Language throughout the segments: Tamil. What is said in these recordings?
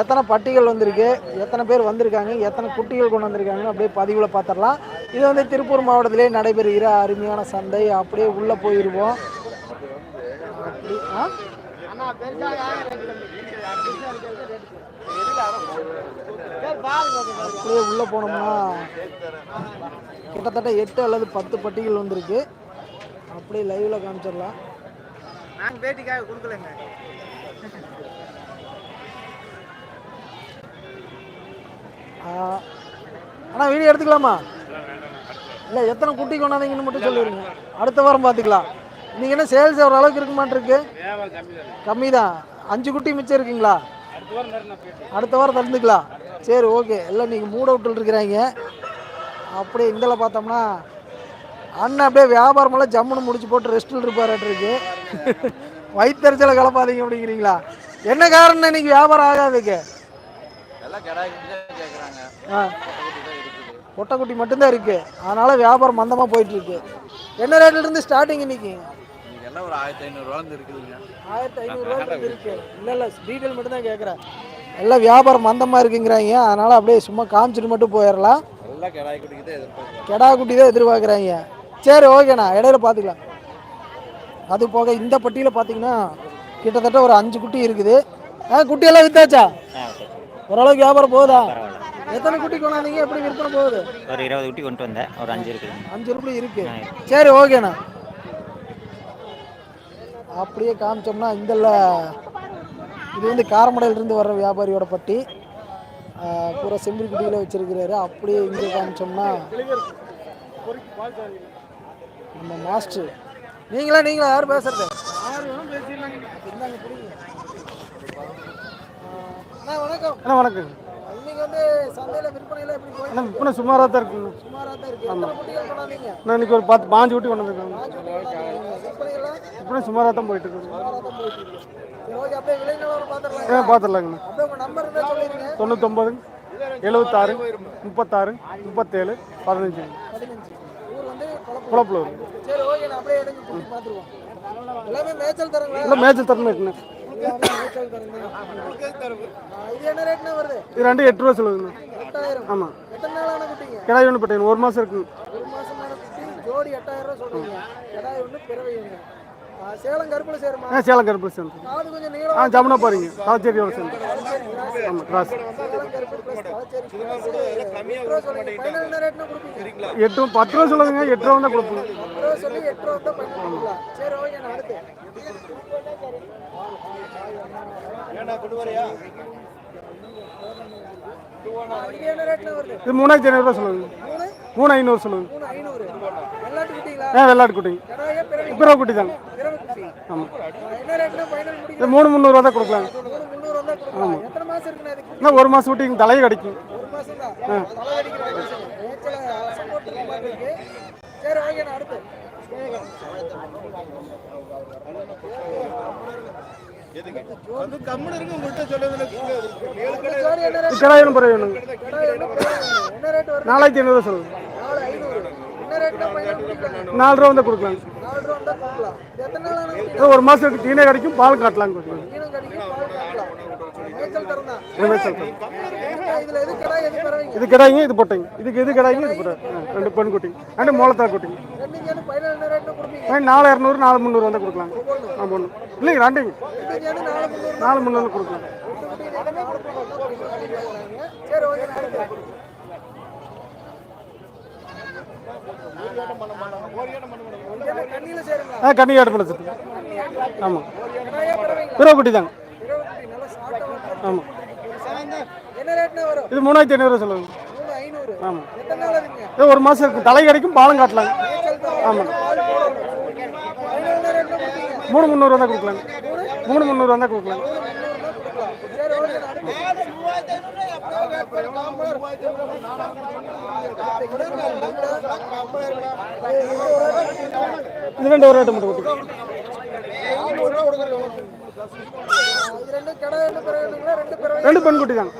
எத்தனை பட்டிகள் வந்திருக்கு எத்தனை பேர் வந்திருக்காங்க எத்தனை குட்டிகள் கொண்டு வந்திருக்காங்க அப்படியே பதிவில் பார்த்துடலாம். இது வந்து திருப்பூர் மாவட்டத்திலே நடைபெறுகிற அருமையான சந்தை. அப்படியே உள்ளே போயிடுவோம் அப்படி ஆ அப்படியே உள்ளே போனோம்னா கிட்டத்தட்ட எட்டு அல்லது பத்து பட்டிகள் வந்திருக்கு. அப்படியே லைவில் காமிச்சிடலாம். நாங்கள் பேட்டிக்காக கொடுக்கலங்க. அண்ணா வீடியோ எடுத்துக்கலாமா? இல்லை எத்தனை குட்டி கொண்டாந்தீங்கன்னு மட்டும் சொல்லிடுங்க அடுத்த வாரம் பார்த்துக்கலாம். நீங்கள் என்ன சேல்ஸ் ஒரு அளவுக்கு இருக்க? மாட்டிருக்கு கம்மி தான் அஞ்சு குட்டி மிச்சம் இருக்குங்களா? அடுத்த வாரம் தந்துக்கலாம் சரி ஓகே எல்லாம் நீங்கள் மூட விட்டு இருக்கிறாங்க. அப்படியே இதில் பார்த்தோம்னா அண்ணன் அப்படியே வியாபாரமெல்லாம் ஜம்முன்னு முடிச்சு போட்டு ரெஸ்ட்டில் இருப்பாராட்டிருக்கு வயிற்றுச்சலை கலப்பாதீங்க அப்படிங்கிறீங்களா? என்ன காரணம் இன்னைக்கு வியாபாரம் ஆகாதுக்கு ஆ. இருக்குது பொட்டைக்குட்டி மட்டும்தான் இருக்கு. அதனால வியாபாரம் மந்தமாக போயிட்டு இருக்கு என்ன ரேட்ல இருந்து ஸ்டார்டிங் எல்லாம் ஒரு ஆயிரத்தி ஐநூறுரூவாந்து இருக்குதுங்க. ஆயிரத்தி ஐநூறுரூவா இருக்கு. இல்லை இல்லை டீட்டெயில் மட்டும் தான் கேட்குறேன் எல்லாம் வியாபாரம் மந்தமாக இருக்குங்கிறாங்க. அதனால அப்படியே சும்மா காமிச்சிட்டு மட்டும் போயிடலாம். எல்லாம் குட்டிக்கு தான் கெடா குட்டி தான் எதிர்பார்க்குறாங்க. சரி ஓகேண்ணா இடையில பார்த்துக்கலாம் அது போக இந்த பட்டியில் பார்த்தீங்கன்னா கிட்டத்தட்ட ஒரு அஞ்சு குட்டி இருக்குது. ஆ குட்டியெல்லாம் வித்தாச்சா? ஓரளவுக்கு வியாபாரம் போகுதா? எத்தனை குட்டி கொண்டாந்தீங்க? எப்படி விற்பனை போகுது? ஒரு இருபது குட்டி கொண்டு வந்தேன். ஒரு அஞ்சு இருக்குது அஞ்சு ரூபாய் இருக்கு. சரி ஓகேண்ணா. அப்படியே காமிச்சோம்னா இந்தல்ல இது வந்து காரமடையிலிருந்து வர்ற வியாபாரியோட பட்டி. பூரா செம்பரி குட்டியில் வச்சிருக்கிறாரு. அப்படியே இங்கே காமிச்சோம்னா நம்ம மாஸ்டர். நீங்களா நீங்களா யார் பேசுறது? வணக்கம். அண்ணா வணக்கம். வந்து சந்தையில விற்பனையில எப்படி போய் இப்போ சுமாராக தான் இருக்குங்க சுமாரா தான் இருக்கு. எத்தனை குட்டிகள் கொண்டாந்தீங்க நான் இன்னைக்கு ஒரு பத்து பாஞ்சு ஊட்டி கொண்டு. விற்பனையெல்லாம் இப்போ சுமாராக தான் போயிட்டு இருக்கு. ஆ பார்த்துடலாங்கண்ணா. எழுபத்தாறு முப்பத்தாறு முப்பத்தேழு பதினஞ்சு. குட்டி பார்த்துருவோம். எல்லாமே மேய்ச்சல் தரங்களா? இல்லை மேய்ச்சல் தரணும் இருக்குண்ணா தரங்க இது ரெண்டு எட்டு ரூபா எட்டாயிரம். ஆமாம் கிடாய் ஒன்று பட்டேன். ஒரு மாதம் இருக்குங்க ஒரு குட்டி ஜோடி எட்டாயிரம் ரூபா சொல்றீங்க. கடாய் ஒன்று பிறவை சேலம் கருப்புல சேருமா? ஆ சேலம் கருப்பு சேர்ந்து காது கொஞ்சம் ஆ ஜமுனா பாருங்க காச்சேரியோட சேர்ந்து ஆமாம் கிராஸ் எட்டு ரூபா பத்து ரூபா சொல்லுங்க எட்டு ரூபா தான் கொடுப்போம். ரூபா ரூபா இது மூணாயிரத்தி சொல்லுங்க. மூணு? ஐநூறு சொல்லுங்க. மூணு ஐநூறு. குட்டிங்களா? ஆ வெள்ளாட்டு பிறவி. பிறகு குட்டி தாங்க குட்டி ஆமாம் ஆ, மூணு முந்நூறுவா தான் கொடுக்கலாம். இன்னும் ஒரு மாதம் இங்கே தலையை கிடைக்கும். வருது நாலாயிரத்தி ஐநூறுரூவா சொல்லுங்க. நாலு ரூபா வந்து கொடுக்கலாங்க நாலு ரூபா வந்தா கொடுக்கலாம். ஒரு மாதத்துக்கு தீனே கிடைக்கும் பால் கொடுக்கலாம். காட்டலாம். மேய்ச்சல் தரம் தான் மேய்ச்சல் தரம். இதுல எது கடை எது பிறவைங்க? இது கிடாய்ங்க இது பொட்டைங்க. இதுக்கு இது கிடாய்ங்க இது பொட்டை. ஆ, ரெண்டு பெண் குட்டிங்க ரெண்டு மூலத்தா குட்டிங்க நாலு இரநூறு நாலு முந்நூறு வந்து கொடுக்கலாங்க ஆ பொண்ணு இல்லைங்க ரெண்டுங்க. நாலு முந்நூறு கொடுக்கலாம் ரெண்டு குட்டி எதுவுமே கொடுக்க மாட்டோம் சரி ஓகே நான் அடுத்து இது என்ன கண்ணியில சேருங்களா ஆ கண்ணி சுட்டு ஆமாம் கடாயா பிறவைங்களா பிறகு குட்டி தாங்க. ஆமாம் இது மூணாயிரத்தி ஐநூறுரூவா சொல்லுங்க ஆமாம் இது ஒரு மாதம் இருக்கும் தலை கிடைக்கும் பாலம் காட்டலாங்க. ஆமாம் மூணு முந்நூறு தான் கொடுக்கலாங்க மூணு? முந்நூறு தான் கொடுக்கலாங்க சரி ஓகே நான் அடுத்து இது ரெண்டு ஒரு ரேட்டு மட்டும் கொடுக்கும் ரெண்டு ரெண்டு பெண் குட்டி தான்.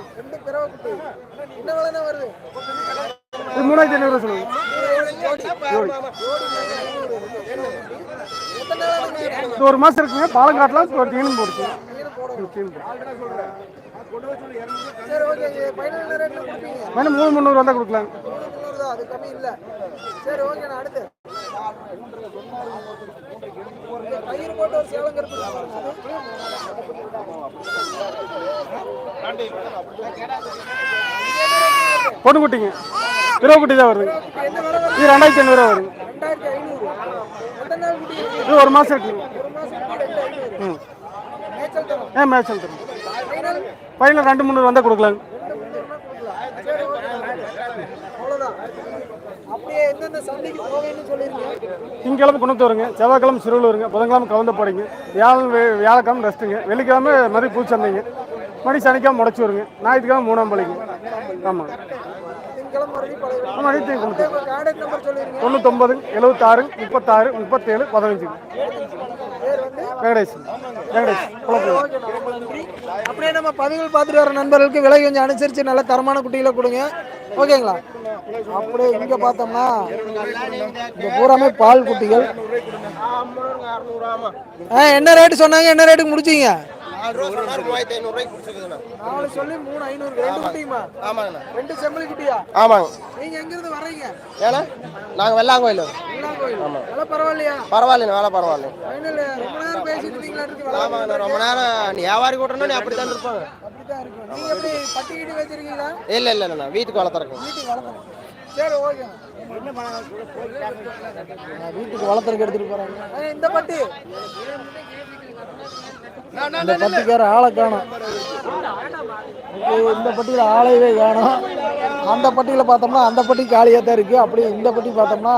என்ன வருது இது மூணாயிரத்தி ஐநூறு சொல்லுங்க. இது ஒரு மாதம் இருக்குங்க. பாலம் காட்டலாம் ஒரு தீனும் போடுச்சு. சரி ஓகே மூணு முந்நூறு வந்தால் கொடுக்கலாம். அது கம்மி இல்லை சரி ஓகேண்ணா அடுத்து. கயிறு போட்டு ஒரு சேலம் கருப்பு இருக்கு பாருங்க, பொண்ணு குட்டிங்க பிறகு குட்டி தான் வருது? இது ரெண்டாயிரத்தி ஐநூறுரூவா வருது? இது ஒரு மாதம் இருக்குங்க ம். ஏன் மேட்ச் தரும்? ஃபைனல் ரெண்டு முந்நூறு வந்தால் கொடுக்கலாம் திங்கக்கிழமை குணத்து வருங்க. செவ்வாய்க்கிழமை சிறுவில் வருங்க புதன்கிழமை கலந்து போடுங்க வியாழன் வியாழக்கிழமை ரெஸ்ட்டுங்க. வெள்ளிக்கிழமை மறுபடியும் பூச்சந்தைங்க மறுபடியும் சனிக்கிழமை முடச்சி வருங்க. ஞாயிற்றுக்கிழமை மூணாம் பள்ளிங்க. ஆமாம் தொண்ணூத்தொம்பது எழுபத்தாறு முப்பத்தாறு முப்பத்தேழு பதினஞ்சு. வெங்கடேஷ் வெங்கடேஷ் அப்படியே நம்ம பதிவுகள் பார்த்துட்டு வர நண்பர்களுக்கு விலை கொஞ்சம் அனுசரித்து நல்ல தரமான குட்டிகளை கொடுங்க. ஓகேங்களா? அப்படியே இங்கே பார்த்தோம்னா இங்கே பூராமே பால் குட்டிகள். ஆ என்ன ரேட்டு சொன்னாங்க? என்ன ரேட்டுக்கு முடிச்சீங்க? நாலு சொல்லி மூணு ஐநூறு ரெண்டு குட்டியுமா ஆமாங்கண்ணா. ரெண்டு செம்மலி குட்டியா? ஆமாங்க. நீங்க எங்கிருந்து வர்றீங்க? ஏன்னா நாங்கள் வெள்ளாங்கோயில். கோயில் நல்லா பரவாயில்லையா? பரவாயில்லைண்ணா வேலை பரவாயில்ல. ஃபைனல் ரொம்ப நேரம் பேசிட்டு இருந்தீங்களா விலை ஆமாங்கண்ணா ரொம்ப நேரம் நீ வியாபாரி கூட்டணும் நீ அப்படி தான் இருப்பாங்க இருக்கும். நீங்க எப்படி பட்டி கிட்டி வச்சிருக்கீங்களா? இல்லை இல்லை இல்லைண்ணா வீட்டுக்கு வளர்த்துறேங்க வீட்டுக்கு வளர்த்துறேன் சரி ஓகே. நான் வீட்டுக்கு வளர்த்துறதுக்கு எடுத்துட்டு போறாங்க இந்த பட்டி. இந்த பட்டிக்கார ஆளை காணும். இந்த பட்டியில் ஆளையவே காணும். அந்த பட்டியில் பார்த்தோம்னா அந்த பட்டி காலியாக தான் இருக்கு. அப்படியே இந்த பட்டி பார்த்தோம்னா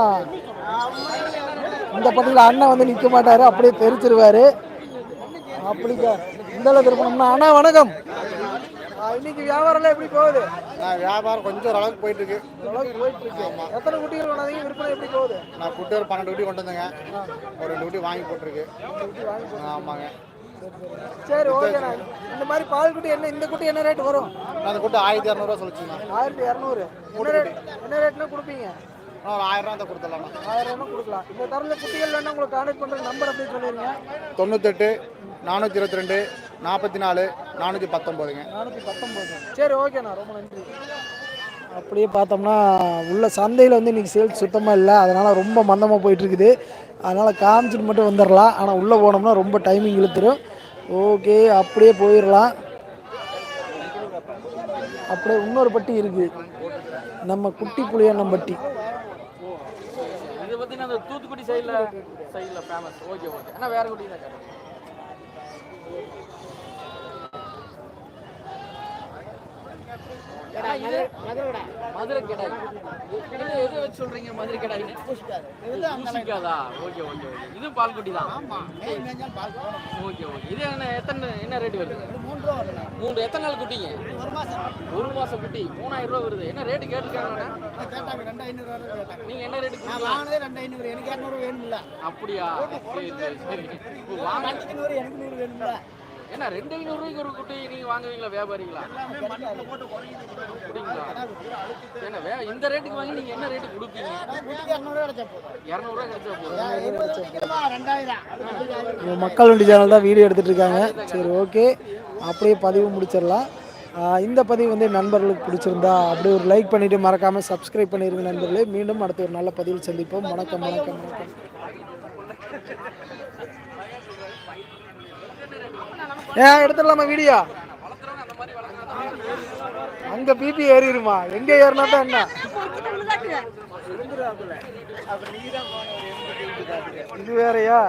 இந்த பட்டியில் அண்ணன் வந்து நிற்க மாட்டாரு. அப்படியே தெரிச்சிருவாரு. அப்படிக்கா இந்த திருப்பணம்னா அண்ணா வணக்கம். இன்னைக்கு வியாபாரம்லாம் எப்படி போகுது? நான் வியாபாரம் கொஞ்சம் ஓரளவுக்கு போயிட்டு இருக்கு போயிட்டு இருக்கு எத்தனை குட்டிகள் கொண்டாந்தீங்க விற்பனை எப்படி போகுது? நான் குட்டி ஒரு பன்னெண்டு குட்டி கொண்டு வந்தேங்க. ஒரு ரெண்டு குட்டி வாங்கி போட்டிருக்கு. ஆமாங்க. சரி ஓகேண்ணா. இந்த மாதிரி பால் குட்டி என்ன இந்த குட்டி என்ன ரேட் வரும்? நான் அந்த குட்டி ஆயிரத்தி இரநூறுவா சொல்லிச்சுங்க. ஆயிரத்தி இரநூறு. என்ன ரேட் என்ன ரேட்னா கொடுப்பீங்க? ஒரு ஆயிரம் ரூபா தான் கொடுத்துடலாம்ண்ணா ஆயிரம் ரூபா கொடுக்கலாம். இந்த தரல குட்டிகள் வேணா உங்களுக்கு கான்டாக்ட் பண்ணுற நம்பர் அப்படியே சொல்லிடுங்க தொண்ணூத்தெட்டு நானூற்றி இருபத்தி ரெண்டு நாற்பத்தி நாலு நானூற்றி பத்தொம்போதுங்க. நானூற்றி பத்தொம்போது சரி ஓகேண்ணா. ரொம்ப நன்றி. அப்படியே பார்த்தோம்னா உள்ள சந்தையில் வந்து இன்றைக்கி சேல்ஸ் சுத்தமாக இல்லை. அதனால் ரொம்ப மந்தமாக போயிட்டுருக்குது. அதனால் காமிச்சிட்டு மட்டும் வந்துடலாம் ஆனால் உள்ளே போனோம்னா ரொம்ப டைமிங் இழுத்துரும். ஓகே அப்படியே போயிடலாம் அப்படியே இன்னொரு பட்டி இருக்குது நம்ம குட்டி புளியண்ணம் பட்டி. இது பார்த்தீங்கன்னா அந்த தூத்துக்குடி சைடில் சைடில் ஃபேமஸ் ஓகே ஓகே ஆனால் வேற குட்டி தான் மதுரை என்ன எது வச்சு சொல்றீங்க மதுரை பூசிக்காதா ஓகே ஓகே ஓகே. இது பால் குட்டி தான் ஓகே. ஓகே இது என்ன எத்தனை என்ன ரேட் வருது? மூன்று எத்தனை நாள் குட்டிங்க? ஒரு மாசம். குட்டி. மூணாயிரம் ரூபா வருது. என்ன ரேட்டு கேட்டுருக்காங்க நீங்க என்ன ரேட்டு அப்படியா? சரி சரி. சரி இப்போ வாங்க. என்ன ரெண்டு ஐநூறு ரூபாய்க்கு ஒரு குட்டி நீங்க வாங்குவீங்களா வியாபாரிங்களா? அப்படிங்களா? என்ன வே இந்த ரேட்டுக்கு வாங்கி நீங்க என்ன ரேட்டு கொடுப்பீங்க? இரநூறுவா கிடைச்சா போதும். மக்கள் வண்டி சேனல் தான் வீடியோ எடுத்துட்டு இருக்காங்க. சரி ஓகே. அப்படியே பதிவு முடிச்சிடலாம். இந்த பதிவு வந்து நண்பர்களுக்கு பிடிச்சிருந்தா அப்படி ஒரு லைக் பண்ணிட்டு மறக்காம சப்ஸ்கிரைப் பண்ணிருங்க நண்பர்களே. மீண்டும் அடுத்த ஒரு நல்ல பதிவில் சந்திப்போம். வணக்கம் வணக்கம் வணக்கம். ஏன் எடுத்துடலாமா வீடியோ? அங்க பிபி ஏறிடுமா எங்க ஏறினா தான் என்ன? இது வேறயா?